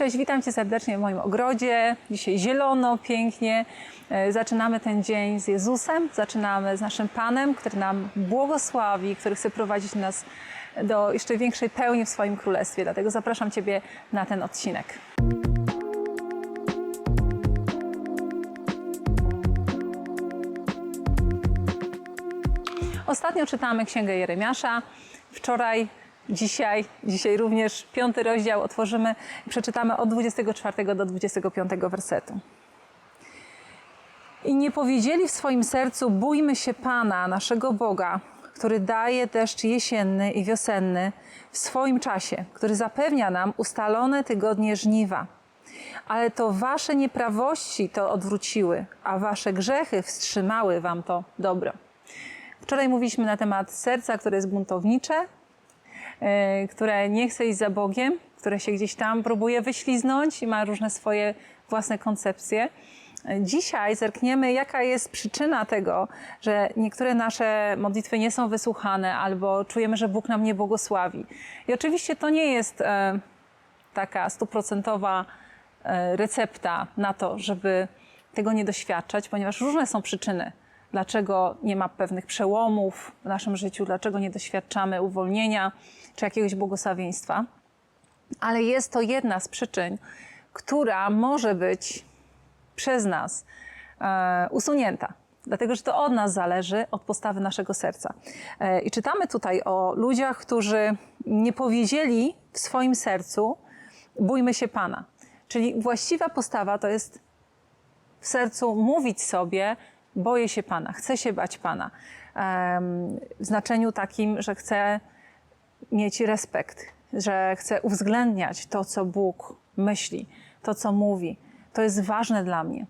Cześć, witam Cię serdecznie w moim ogrodzie. Dzisiaj zielono, pięknie. E, Zaczynamy ten dzień z Jezusem, zaczynamy z naszym Panem, który nam błogosławi, który chce prowadzić nas do jeszcze większej pełni w swoim królestwie. Dlatego zapraszam Ciebie na ten odcinek. Ostatnio czytamy Księgę Jeremiasza. Wczoraj, dzisiaj, dzisiaj również piąty rozdział otworzymy i przeczytamy od 24 do 25 wersetu. I nie powiedzieli w swoim sercu: Bójmy się Pana, naszego Boga, który daje deszcz jesienny i wiosenny w swoim czasie, który zapewnia nam ustalone tygodnie żniwa. Ale to wasze nieprawości to odwróciły, a wasze grzechy wstrzymały wam to dobro. Wczoraj mówiliśmy na temat serca, które jest buntownicze, które nie chce iść za Bogiem, które się gdzieś tam próbuje wyśliznąć i ma różne swoje własne koncepcje. E, Dzisiaj zerkniemy, jaka jest przyczyna tego, że niektóre nasze modlitwy nie są wysłuchane albo czujemy, że Bóg nam nie błogosławi. I oczywiście to nie jest e, taka stuprocentowa e, recepta na to, żeby tego nie doświadczać, ponieważ różne są przyczyny, dlaczego nie ma pewnych przełomów w naszym życiu, dlaczego nie doświadczamy uwolnienia czy jakiegoś błogosławieństwa. Ale jest to jedna z przyczyn, która może być przez nas e, usunięta. Dlatego, że to od nas zależy, od postawy naszego serca. E, I czytamy tutaj o ludziach, którzy nie powiedzieli w swoim sercu, bójmy się Pana. Czyli właściwa postawa to jest w sercu mówić sobie, boję się Pana, chcę się bać Pana. W znaczeniu takim, że chcę mieć respekt, że chcę uwzględniać to, co Bóg myśli, to, co mówi. To jest ważne dla mnie.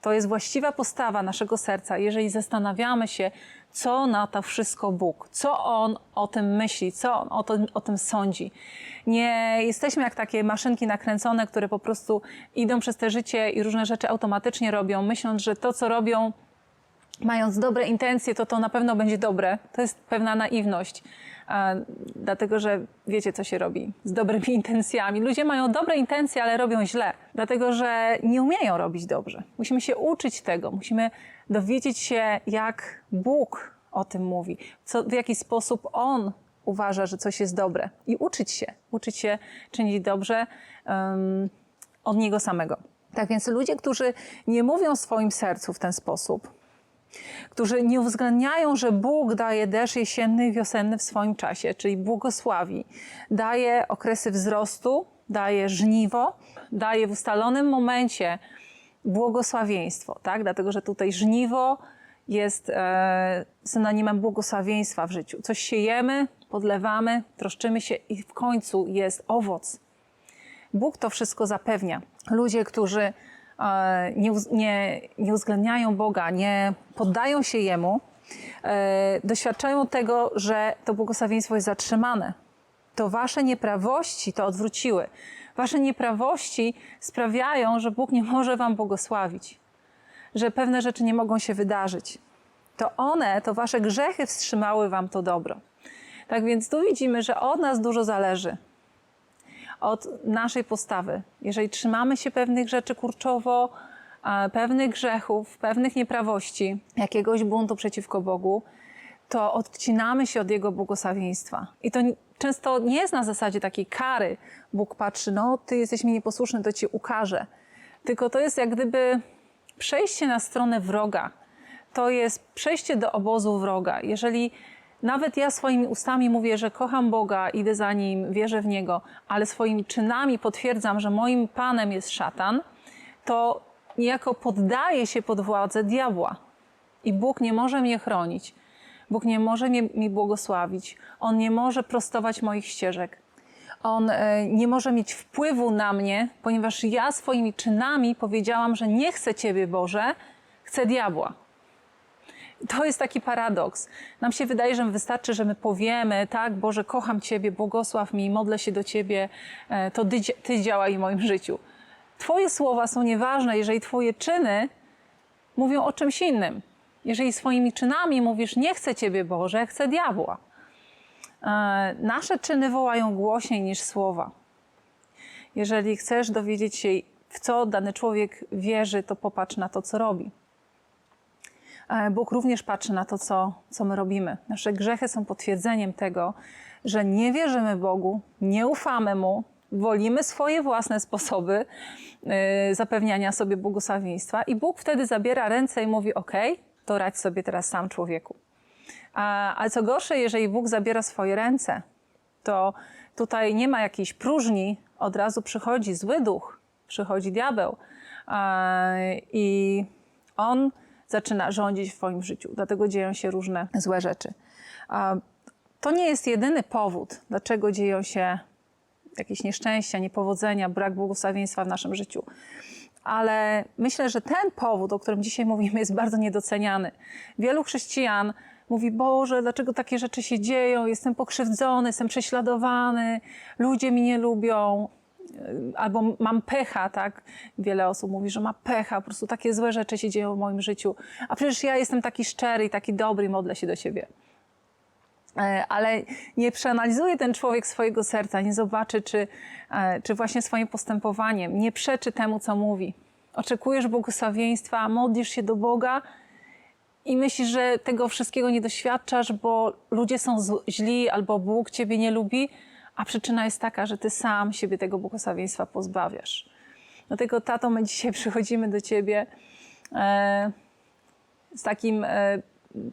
To jest właściwa postawa naszego serca, jeżeli zastanawiamy się, co na to wszystko Bóg, co On o tym myśli, co On o tym, o tym sądzi. Nie jesteśmy jak takie maszynki nakręcone, które po prostu idą przez te życie i różne rzeczy automatycznie robią, myśląc, że to, co robią, mając dobre intencje, to to na pewno będzie dobre. To jest pewna naiwność, dlatego że wiecie, co się robi z dobrymi intencjami. Ludzie mają dobre intencje, ale robią źle, dlatego że nie umieją robić dobrze. Musimy się uczyć tego, musimy dowiedzieć się, jak Bóg o tym mówi, co, w jaki sposób On uważa, że coś jest dobre i uczyć się, uczyć się czynić dobrze um, od Niego samego. Tak więc ludzie, którzy nie mówią w swoim sercu w ten sposób, którzy nie uwzględniają, że Bóg daje deszcz jesienny i wiosenny w swoim czasie, czyli błogosławi, daje okresy wzrostu, daje żniwo, daje w ustalonym momencie błogosławieństwo, tak? Dlatego, że tutaj żniwo jest e, synonimem błogosławieństwa w życiu. Coś siejemy, podlewamy, troszczymy się i w końcu jest owoc. Bóg to wszystko zapewnia. Ludzie, którzy nie, uz- nie, nie uwzględniają Boga, nie poddają się Jemu, e, doświadczają tego, że to błogosławieństwo jest zatrzymane. To wasze nieprawości to odwróciły. Wasze nieprawości sprawiają, że Bóg nie może wam błogosławić, że pewne rzeczy nie mogą się wydarzyć. To one, to wasze grzechy wstrzymały wam to dobro. Tak więc tu widzimy, że od nas dużo zależy od naszej postawy. Jeżeli trzymamy się pewnych rzeczy kurczowo, pewnych grzechów, pewnych nieprawości, jakiegoś buntu przeciwko Bogu, to odcinamy się od Jego błogosławieństwa. I to często nie jest na zasadzie takiej kary. Bóg patrzy, no ty jesteś mi nieposłuszny, to ci ukażę. Tylko to jest jak gdyby przejście na stronę wroga. To jest przejście do obozu wroga. Jeżeli nawet ja swoimi ustami mówię, że kocham Boga, idę za Nim, wierzę w Niego, ale swoimi czynami potwierdzam, że moim Panem jest szatan, to niejako poddaję się pod władzę diabła. I Bóg nie może mnie chronić. Bóg nie może mnie, mi błogosławić. On nie może prostować moich ścieżek. On e, nie może mieć wpływu na mnie, ponieważ ja swoimi czynami powiedziałam, że nie chcę Ciebie, Boże, chcę diabła. To jest taki paradoks. Nam się wydaje, że wystarczy, że my powiemy, tak, Boże, kocham Ciebie, błogosław mi, modlę się do Ciebie, e, to Ty, ty działaj w moim życiu. Twoje słowa są nieważne, jeżeli Twoje czyny mówią o czymś innym. Jeżeli swoimi czynami mówisz, nie chcę Ciebie, Boże, chcę diabła. E, Nasze czyny wołają głośniej niż słowa. Jeżeli chcesz dowiedzieć się, w co dany człowiek wierzy, to popatrz na to, co robi. E, Bóg również patrzy na to, co, co my robimy. Nasze grzechy są potwierdzeniem tego, że nie wierzymy Bogu, nie ufamy Mu, wolimy swoje własne sposoby y, zapewniania sobie błogosławieństwa i Bóg wtedy zabiera ręce i mówi: OK, to radź sobie teraz sam człowieku. A, ale co gorsze, jeżeli Bóg zabiera swoje ręce, to tutaj nie ma jakiejś próżni, od razu przychodzi zły duch, przychodzi diabeł a, i on zaczyna rządzić w Twoim życiu. Dlatego dzieją się różne złe rzeczy. To nie jest jedyny powód, dlaczego dzieją się jakieś nieszczęścia, niepowodzenia, brak błogosławieństwa w naszym życiu. Ale myślę, że ten powód, o którym dzisiaj mówimy, jest bardzo niedoceniany. Wielu chrześcijan mówi: Boże, dlaczego takie rzeczy się dzieją? Jestem pokrzywdzony, jestem prześladowany, ludzie mi nie lubią, albo mam pecha, tak? Wiele osób mówi, że ma pecha, po prostu takie złe rzeczy się dzieją w moim życiu. A przecież ja jestem taki szczery i taki dobry, modlę się do siebie. E, ale nie przeanalizuje ten człowiek swojego serca, nie zobaczy, czy, e, czy właśnie swoim postępowaniem nie przeczy temu, co mówi. Oczekujesz błogosławieństwa, modlisz się do Boga i myślisz, że tego wszystkiego nie doświadczasz, bo ludzie są źli albo Bóg ciebie nie lubi, a przyczyna jest taka, że ty sam siebie tego błogosławieństwa pozbawiasz. Dlatego, tato, my dzisiaj przychodzimy do ciebie. E, z takim e,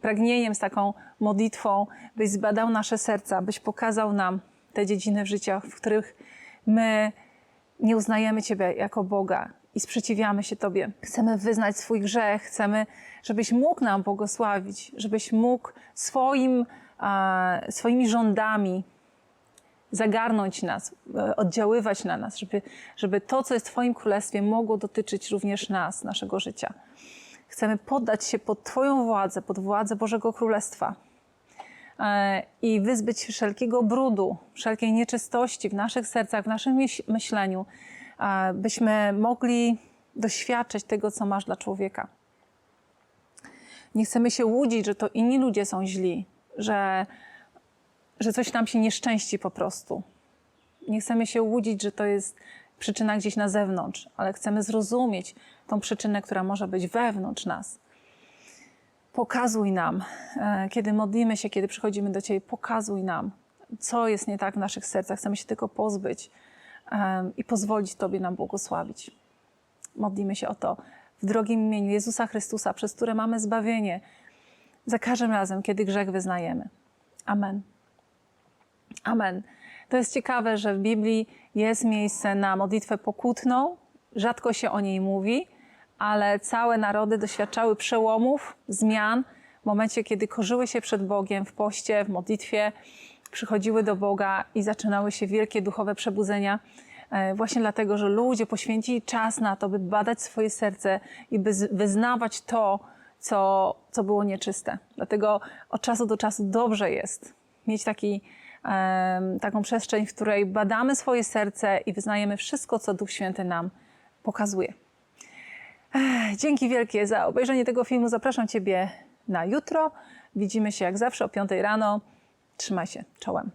pragnieniem, z taką modlitwą, byś zbadał nasze serca, byś pokazał nam te dziedziny w życiu, w których my nie uznajemy Ciebie jako Boga i sprzeciwiamy się Tobie. Chcemy wyznać swój grzech, chcemy, żebyś mógł nam błogosławić, żebyś mógł swoim, swoimi rządami zagarnąć nas, e, oddziaływać na nas, żeby, żeby to, co jest w Twoim królestwie, mogło dotyczyć również nas, naszego życia. Chcemy poddać się pod Twoją władzę, pod władzę Bożego Królestwa e, i wyzbyć się wszelkiego brudu, wszelkiej nieczystości w naszych sercach, w naszym myśl- myśleniu, byśmy mogli doświadczyć tego, co masz dla człowieka. Nie chcemy się łudzić, że to inni ludzie są źli, że, że coś nam się nieszczęści po prostu. Nie chcemy się łudzić, że to jest przyczyna gdzieś na zewnątrz, ale chcemy zrozumieć tą przyczynę, która może być wewnątrz nas. Pokazuj nam, e, kiedy modlimy się, kiedy przychodzimy do Ciebie, pokazuj nam, co jest nie tak w naszych sercach. Chcemy się tego pozbyć em, i pozwolić Tobie nam błogosławić. Modlimy się o to w drogim imieniu Jezusa Chrystusa, przez które mamy zbawienie, za każdym razem, kiedy grzech wyznajemy. Amen. Amen. To jest ciekawe, że w Biblii jest miejsce na modlitwę pokutną. Rzadko się o niej mówi, ale całe narody doświadczały przełomów, zmian w momencie, kiedy korzyły się przed Bogiem w poście, w modlitwie, przychodziły do Boga i zaczynały się wielkie duchowe przebudzenia. e, Właśnie dlatego, że ludzie poświęcili czas na to, by badać swoje serce i by wyznawać to, co, co było nieczyste. Dlatego od czasu do czasu dobrze jest mieć taki, taką przestrzeń, w której badamy swoje serce i wyznajemy wszystko, co Duch Święty nam pokazuje. Dzięki wielkie za obejrzenie tego filmu. Zapraszam Ciebie na jutro. Widzimy się jak zawsze o 5 rano. Trzymaj się czołem.